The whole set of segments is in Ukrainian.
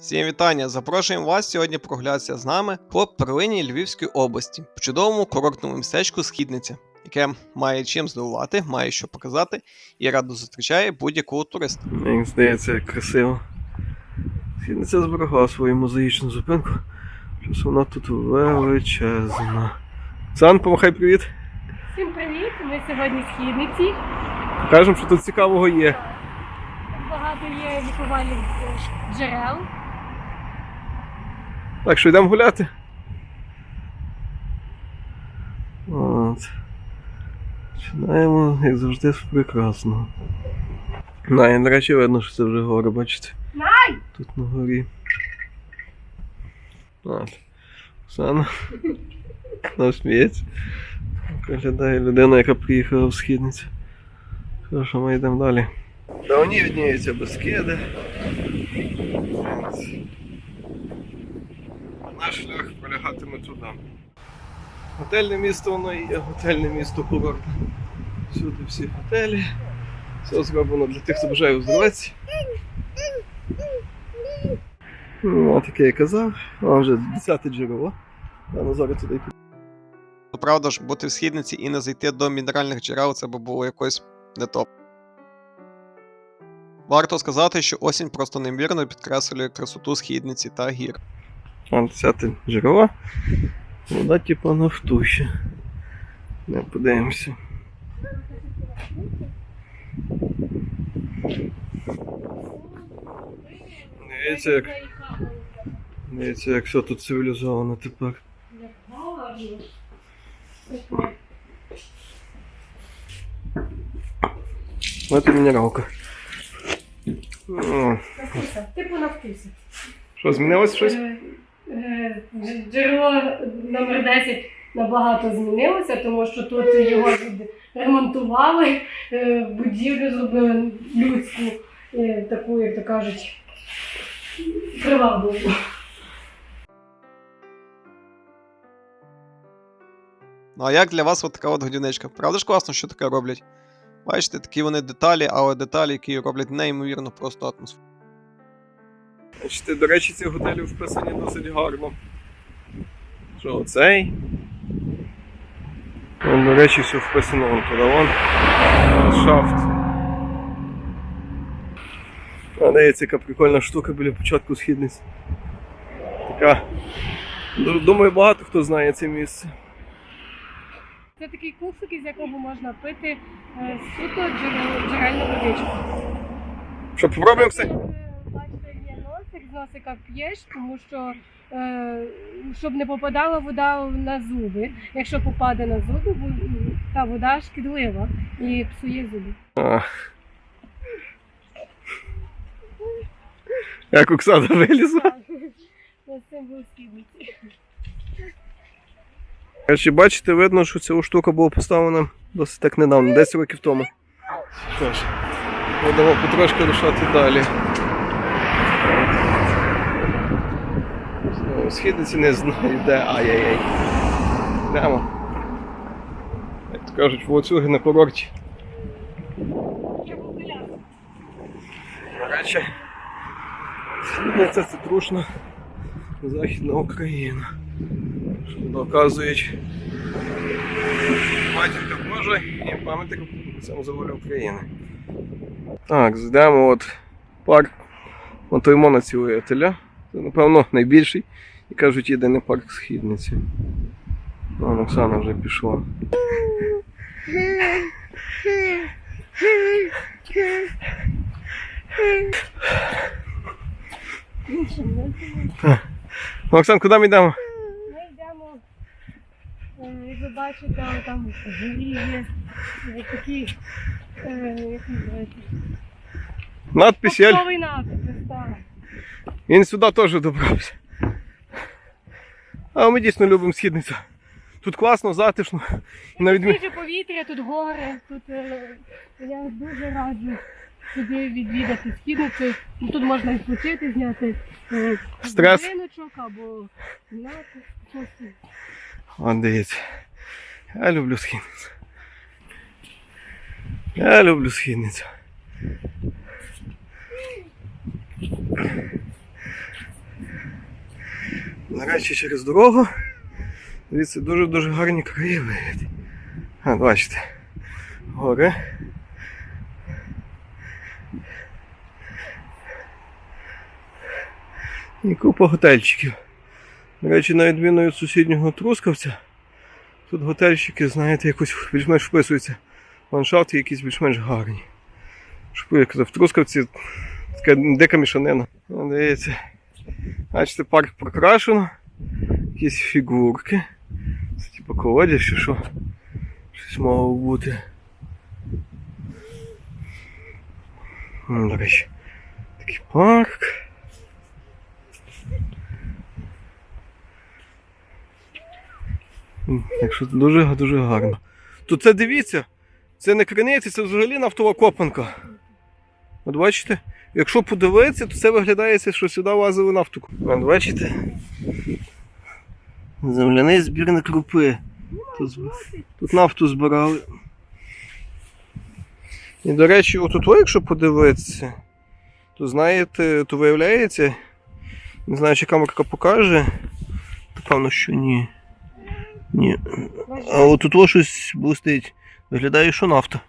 Всім вітання! Запрошуємо вас сьогодні прогулятися з нами по перлині Львівської області, в чудовому курортному містечку Східниця, яке має чим здивувати, має що показати і радо зустрічає будь-якого туриста. Мені здається, як красиво. Східниця зберегла свою мозаїчну зупинку. Щось вона тут величезна. Сан, помахай привіт. Всім привіт! Ми сьогодні в східниці. Покажемо, що тут цікавого є. Багато є лікувальних джерел. Так що йдемо гуляти. От. Починаємо, як завжди, з прекрасного. На, і, до речі, видно, що це вже гори, бачите? Най! Тут на горі. От. Оксана. Вона сміється. Виглядає людина, яка приїхала в східницю. Хорошо, ми йдемо далі. Давні відніються безкиди. Наш шлях пролягатиме туди. Готельне місто воно є готельне місто курорт. Всюди всі готелі. Все зроблено для тих, хто бажає оздоровитися. Ну, як я казав, вам вже 10 джерело. А Назар туди Правда ж, бути в східниці і не зайти до мінеральних джерел, це би було якось не топ. Варто сказати, що осінь просто неймовірно підкреслює красоту східниці та гір. Вон 10 джерело. Вода типу нафтуща. Не подивимося. Дивіться, як, дивіться, як все тут цивілізовано тепер. І мінералка. Типу на вкусі. Що, змінилось щось? Е, дж- Джерело номер 10 набагато змінилося, тому що тут його ремонтували, е, будівлю зробили людську, е, таку, як то кажуть, привабливу. Ну а як для вас от така от годівничка? Правда ж класно, що таке роблять? Бачите, такі вони деталі, але деталі, які роблять неймовірно просто атмосферу. Бачите, до речі, ці готелі вписані досить гарно. Що оцей? Вон, до речі, все вписано вон туди вон. Шафт. А дивіться, яка прикольна штука біля початку східниці. Така. Думаю, багато хто знає це місце. Це такий кубик, із якого можна пити е, суто джерел- джерельну водичку. Що, попробуємо все? Носик, з носика п'єш, тому що е, щоб не попадала вода на зуби. Якщо попаде на зуби, та вода шкідлива і псує зуби. А. Як Оксана вилізла. Був східниці. Чи бачите, видно, що ця штука була поставлена досить так недавно, 10 років тому. Що ж, будемо потрошки рушати далі. Східниці не знаю, де ай-яй-яй. Йдемо. Як то кажуть, в Луцюги на курорті. До речі, Східниця це трушна Західна Україна. Доказують матінка Божа і пам'ятник саме за волю України. Так, зайдемо от парк Монтоймона цілителя. Це, напевно, найбільший. І кажуть, єдиний парк східниці. Вон Оксана вже пішла. Ну, Оксан, куди ми йдемо? Ми йдемо, е, як ви бачите, там горі є е, такі, е, як називається, Надпись Ель. Поштовий напис, так. Він сюди теж добрався. А ми дійсно любимо східницю. Тут класно, затишно. І на відмі... Свіже повітря, тут гори, тут е, я дуже раджу сюди відвідати східницю. Ну, Тут можна відпочити, зняти е, Стрес. будиночок або зняти щось. От дивіться. Я люблю східницю. Я люблю східницю. Нарешті через дорогу. Дивіться, дуже-дуже гарні краєвиди. А, бачите. Гори. І купа готельчиків. До речі, на відміну від сусіднього трускавця, тут готельчики, знаєте, якось більш-менш вписуються. Ландшафти якісь більш-менш гарні. Щоб я казав, в трускавці така дика мішанина. Дивіться. Бачите, парк прокрашено. Якісь фігурки. Це типу колодязь чи що. Щось мало бути. До речі, такий парк. Якщо це дуже дуже гарно. Тут це дивіться, це не криниці, це взагалі нафтова копанка. От бачите? Якщо подивитися, то це виглядає, що сюди лазили нафту. От бачите? Земляний збірник крупи. Тут, тут нафту збирали. І, до речі, отут, якщо подивитися, то знаєте, то виявляється, не знаю, чи камерка покаже, певно, що ні. Ні. А отут о щось блистить. Виглядає, що нафта.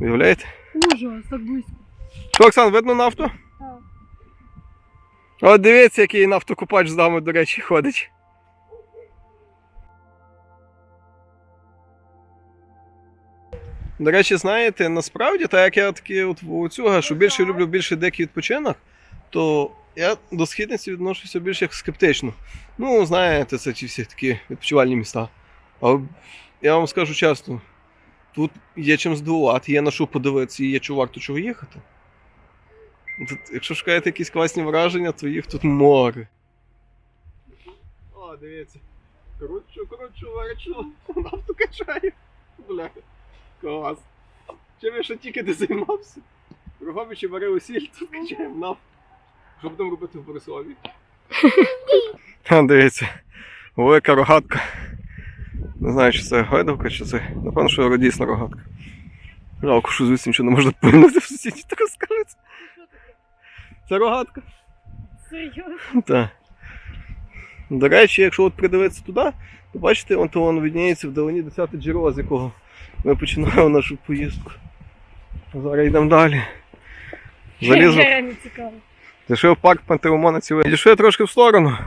Уявляєте? Ужас, так близько. Оксан, видно нафту? Так. От дивіться, який нафтокупач з нами, до речі, ходить. До речі, знаєте, насправді, так як я такий от вовцюга, що більше люблю більше дикий відпочинок, то я до східниці відношуся більш як скептично. Ну, знаєте, це ці всі такі відпочивальні міста. А я вам скажу чесно, тут є чим здивувати, є на що подивитися і є чи варто чого їхати. Тут, якщо шукаєте якісь класні враження, то їх тут море. О, дивіться. Кручу, кручу, верчу. Нафту качаю. Бля. Клас. Чим я ще тільки не займався? Рогобичі варили сіль, тут качаємо нафту. Що будемо робити в Борисові? А, дивіться. Велика рогатка. Не знаю, чи це гайдовка, чи це. Напевно, що дійсно рогатка. Жалко, що звідси нічого не можна пильнути в сусіді, так розкажеться. Це рогатка. Серйозно? Так. До речі, якщо от придивитися туди, то бачите, он то вон відніється вдалині 10 джерело, з якого ми починаємо нашу поїздку. Зараз йдемо далі. Залізу. Зайшов в парк Пантеомона цілий. Дійшов я трошки в сторону.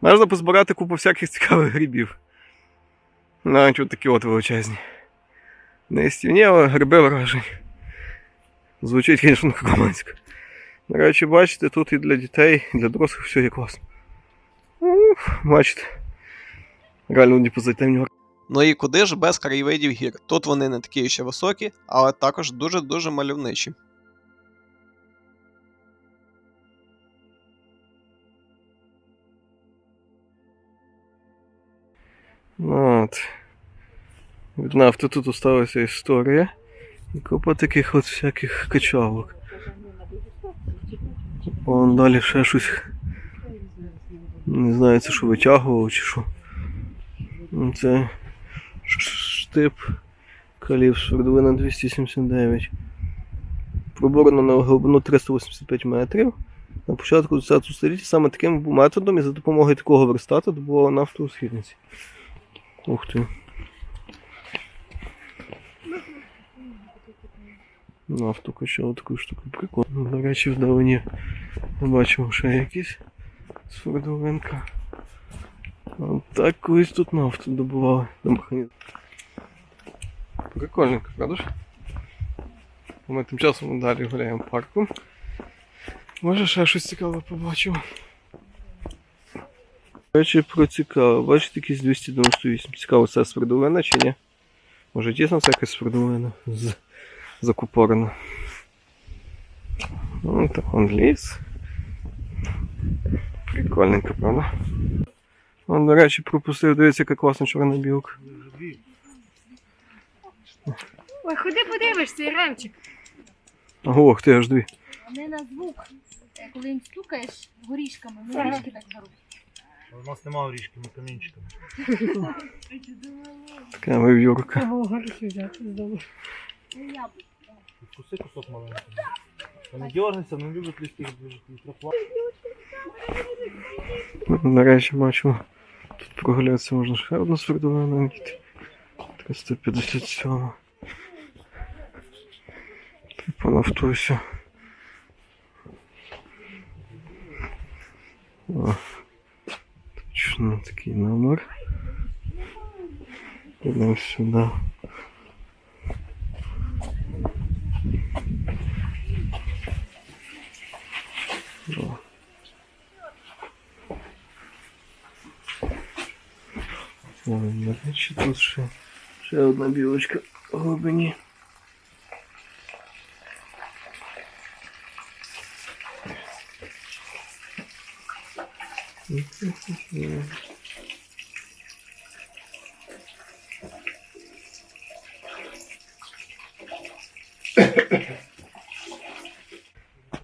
Можна позбирати купу всяких цікавих грибів. Навіть от такі от величезні. Не стівні, але гриби вражені. Звучить, звісно, романсько. До речі, бачите, тут і для дітей, і для дорослих все є класно. Ух, бачите. Реально не нього. Ну і куди ж без краєвидів гір? Тут вони не такі ще високі, але також дуже-дуже мальовничі. Ну, От. Від нафти тут осталася історія. І купа таких от всяких качалок. Вон далі ще щось. Не знаю, це що витягував чи що. Ну, Це штип калів свердлина 279. Проборено на глибину 385 метрів. На початку 20 століття саме таким методом і за допомогою такого верстата добували нафту у східниці. Ух ти. Нафту качав таку штуку прикольно. До речі, вдалині ми бачимо ще якісь свердлинка. От так колись тут нафту добували до механізму. Прикольненько, правда ж? Ми тим часом далі гуляємо парком. Може ще щось цікаве побачимо. До речі, про цікаво. Бачите, якісь 298. Цікаво, це свердлина чи ні? Може дійсно це якась свердлина з... закупорена. Ну, так он ліс. Прикольненько, правда? Он, до речі, пропустив, дивіться, яка класна чорна білка. Ой, ходи подивишся, Єремчик. Ох, ти аж дві. Вони на звук, коли їм стукаєш горішками, ми горішки так беруть. У нас нема річки, ми камінчиками. Така вив'юрка. Треба горіхи взяти з дому. Ну, яблук. Кусок маленький. Не дергайся, не люблю дуже мікрофон. Нарешті бачимо, тут прогулятися можна ще одну свердловину знайти. 357. Типу нафтуся. О, точно такий номер. Йдемо сюди. О. Ой, до речі, тут ще, ще одна білочка в глибині.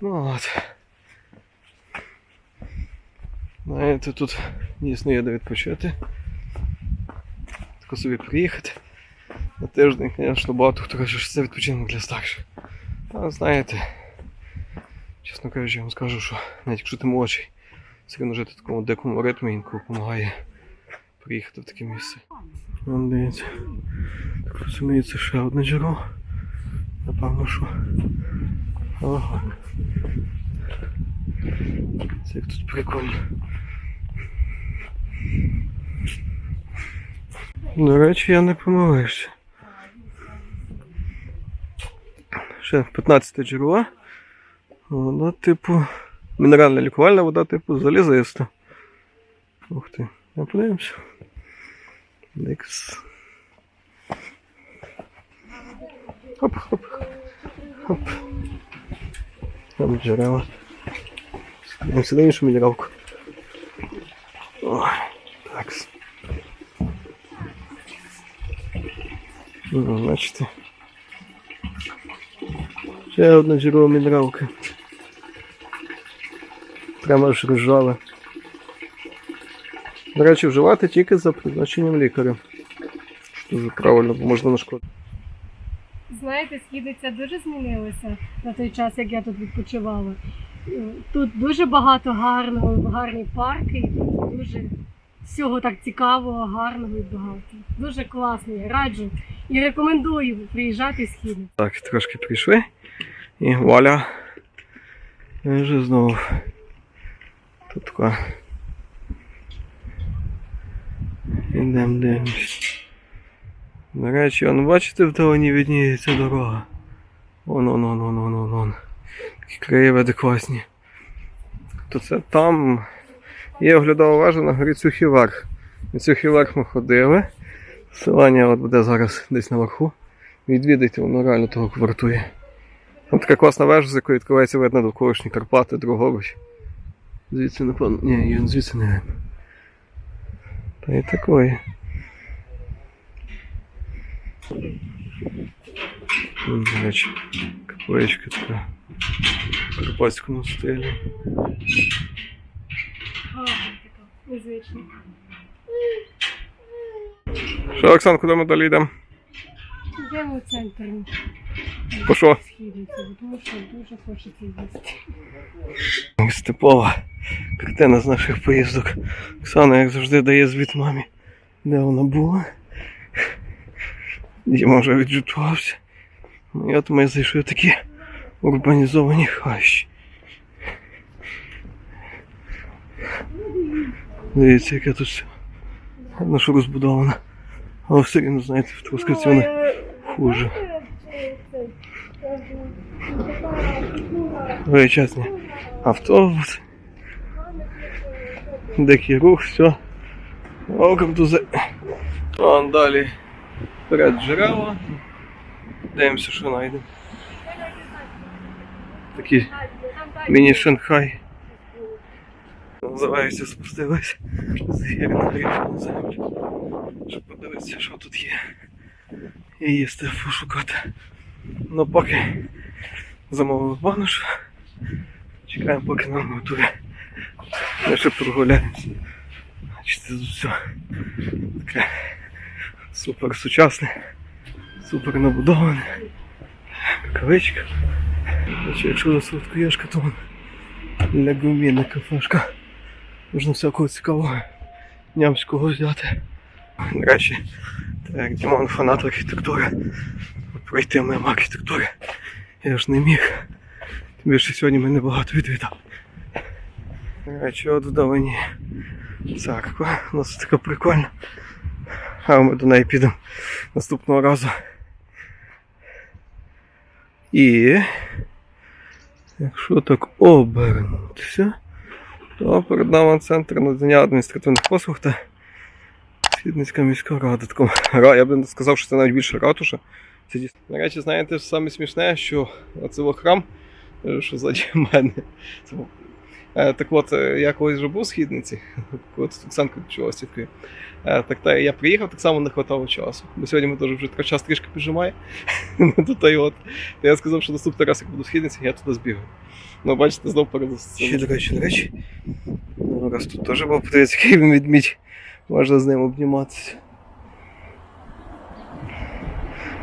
Ну от. Знаєте, тут дійсно є де відпочити. Тако собі приїхати. На тиждень, звісно, багато хто каже, що це відпочинок для старших. А знаєте, чесно кажучи, я вам скажу, що навіть якщо ти молодший, все одно жити в такому дикому ритмі інколи допомагає приїхати в таке місце. Вон дивіться. Так розумію, це ще одне джерело. Напевно, що. Ага. Це як тут прикольно. До речі, я не помилився. Ще 15 джерела. Вода, типу. Мінеральна лікувальна вода, типу, залізиста. Ух ти. Я подивимося. Никс. Хоп, хоп. Там джерела. На іншу мінералку. Ой, так. Ну, бачите. Ще одна джерела мінералка. Прямо ж ржаве. До речі, вживати тільки за призначенням лікаря. Що дуже правильно, бо можна нашкодити. Знаєте, східниця дуже змінилася на той час, як я тут відпочивала. Е, Тут дуже багато гарного, гарні парки, і тут дуже всього так цікавого, гарного і багато. Дуже класно, я раджу і рекомендую приїжджати східницю. Так, трошки прийшли. І вуаля. І вже знову. Тут така. Ідемо дивимось. До речі, он, бачите, вдалині відніється дорога. Вон, вон, вон, вон, вон, вон, вон. Такі краєвиди класні. То це там є оглядова вежа на горі Цюхіварх. На Цюхіварх ми ходили. Селення от буде зараз десь наверху. Відвідайте, воно реально того вартує. Там така класна вежа, з якої відкривається видно довколишні Карпати, Дрогобич. Звідси, напевно. Ні, її звідси не. Та й такої. До така. В карпатському стилі. Незвична. Що, Оксан, куди ми далі йдемо? Йдемо в центр. По що? Тому що дуже хочеться їсти. Степова картина з наших поїздок. Оксана, як завжди, дає звіт мамі, де вона була. Діма вже віджитувався. Ну, я тому я зайшов такі урбанізовані хащі. Дивіться, яке тут все. Гарно, що розбудовано. Але все рівно, знаєте, в Трускавці воно хуже. Величезні автобус. Дикий рух, все. Welcome to the... Вон далі. Вперед джерела. Дивимося, що знайдемо. Такий міні-Шанхай. Називається спустилась з гір на землю. Щоб подивитися, що тут є. І їсти пошукати. Ну поки замовив бануш. Чекаємо, поки нам готує. Ми ще прогуляємося. Бачите, тут все таке супер сучасне, супер набудоване. Кавичка. Якщо якщо солодкоєшка, то вон лягуміна кафешка. Можна всякого цікавого нямського взяти. До речі, так Дімон фанат архітектури. Пройти мимо архітектури. Я ж не міг. Тим більше сьогодні мене багато відвідав. До речі, от вдалині церква. У нас така прикольна. А ми до неї підемо наступного разу. І якщо так обернутися, то перед нами центр надання адміністративних послуг та Східницька міська рада. Таком, я б не сказав, що це навіть більше ратуша. Це дійсно. До речі, знаєте, саме смішне, що це храм, е, що ззаді мене. Це, так от, е, я колись вже був в східниці, коли тут Оксанка почалася цікаві. Е, Так та я приїхав, так само не хватало часу. Бо сьогодні ми теж вже така час трішки піджимає. Та й от. То я сказав, що наступний раз, як буду в східниці, я туди збігаю. Ну, бачите, знов перед Ще, до речі, до речі. Ну, раз тут теж був подивитися, який він відмідь. Можна з ним обніматися.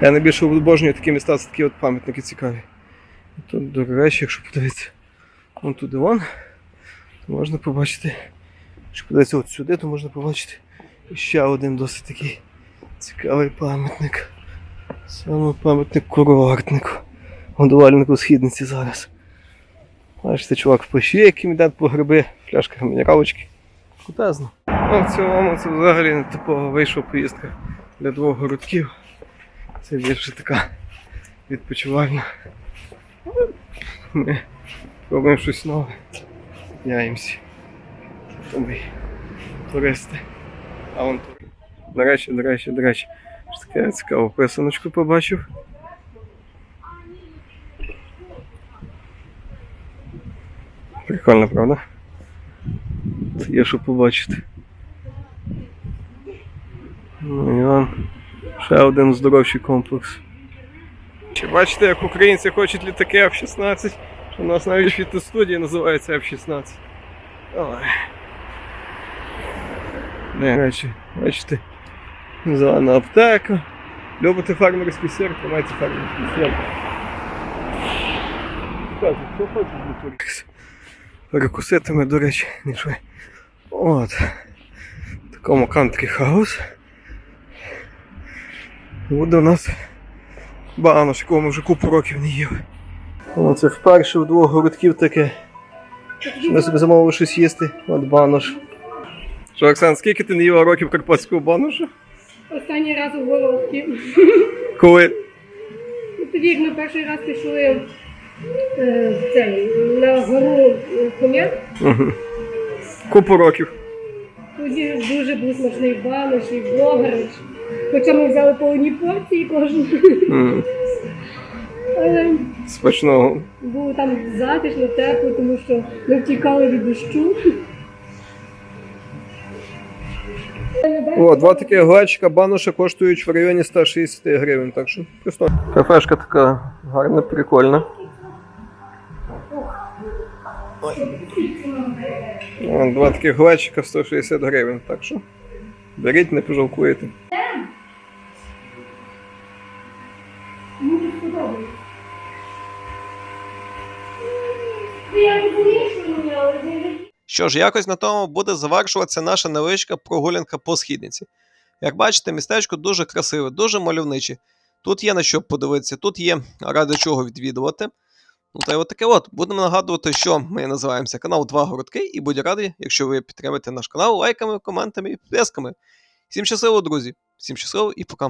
Я найбільше обожнюю такі міста, це такі от пам'ятники цікаві. Тут, до речі, якщо подивитися вон туди вон, можна побачити. Якщо подивитися от сюди, то можна побачити ще один досить такий цікавий пам'ятник. Саме пам'ятник курортнику. Годувальнику східниці зараз. Бачите, чувак в плащі, яким йде по гриби, фляжка мінералочки. Крутезно. Ну, в цілому це взагалі не типова вийшла поїздка для двох городків. Це більше така відпочивальна. Ми пробуємо щось нове. Яємося. Це ми туристи. Авантури. До речі, до речі, до речі. Таке цікаву писаночку побачив. Прикольно, правда? Це є що побачити. Ну і он ще один здоровший комплекс. Чи бачите, як українці хочуть літаки F-16? У нас навіть фітостудія називається F-16. Ой. Не, речі, бачите, зелена аптека. Любите фермерський сир, тримайте фермерський сир. Кажуть, до. Перекусити ми, до. От. Такому кантрі хаус. Буде у нас банош, якого ми вже купу років не їли. О, це вперше в двох городків таке. Ми собі замовили щось їсти. От банош. Що, Оксан, скільки ти не їла років карпатського баношу? Останній раз у Воловці. Коли? Тоді, як ми перший раз пішли е, цей, на гору е, Хом'як, Угу. Купу років. тоді дуже був смачний банош і блогерич. Хоча ми взяли по одній порції кожен. М, Але Смачного. було там затишно, тепло, тому що ми втікали від дощу. О, два таких глечика баноша коштують в районі 160 гривень, так що просто. Кафешка така гарна, прикольна. О, Два таких глечика 160 гривень, так що беріть, не пожалкуєте. Мені сподобається. Я не помішую, але не Що ж, якось на тому буде завершуватися наша невеличка прогулянка по східниці. Як бачите, містечко дуже красиве, дуже мальовниче. Тут є на що подивитися, тут є ради чого відвідувати. Ну та й от от. Будемо нагадувати, що ми називаємося канал Два Городки, і будь радий, якщо ви підтримаєте наш канал лайками, коментами і підписками. Всім щасливо, друзі! Всім щасливо і пока!